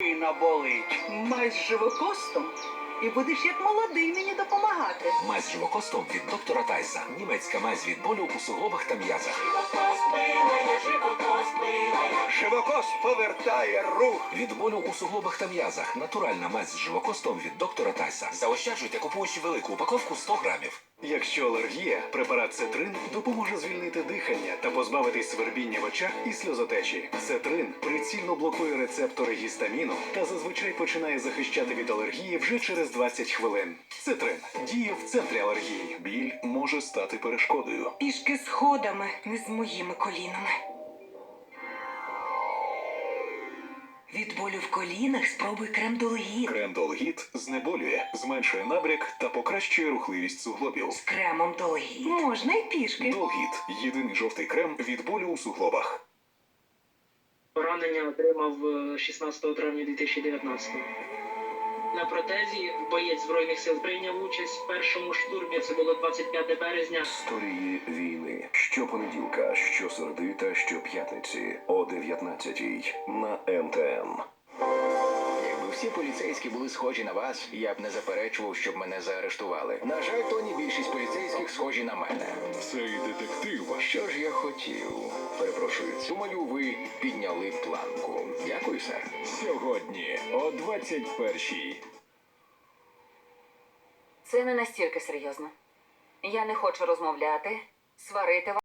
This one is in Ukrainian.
спина болить. Май з живокостом і будеш як молодий мені допомагати. Мазь з живокостом від доктора Тайса. Німецька мазь від болю у суглобах та м'язах. Живокост повертає рух. Від болю у суглобах та м'язах. Натуральна мазь з живокостом від доктора Тайса. Заощаджуйте, купуючи велику упаковку 100 грамів. Якщо алергія, препарат Цетрин допоможе звільнити дихання та позбавитись свербіння в очах і сльозотечі. Цетрин прицільно блокує рецептори гістаміну та зазвичай починає захищати від алергії вже через 20 хвилин. Цетрин діє в центрі алергії. Біль може стати перешкодою. Пішки сходами, не з моїми колінами. Від болю в колінах спробуй крем Долгіт. Крем знеболює, зменшує набряк та покращує рухливість суглобів. З кремом Долгіт. Можна й пішки. Долгіт єдиний жовтий крем від болю у суглобах. Поранення отримав е, 16 травня 2019 На протезі боєць Збройних сил прийняв участь в першому штурмі. Це було 25 березня. Історії війни. Щопонеділка, щосереди та щоп'ятниці о 19 на НТН. Якби всі поліцейські були схожі на вас, я б не заперечував, щоб мене заарештували. На жаль, Тоні більшість поліцейських схожі на мене. Цей детектив. Що ж я хотів? Перепрошую, думаю, ви підняли планку. Дякую, сер. Сьогодні о 21-й. Це не настільки серйозно. Я не хочу розмовляти, сварити вас.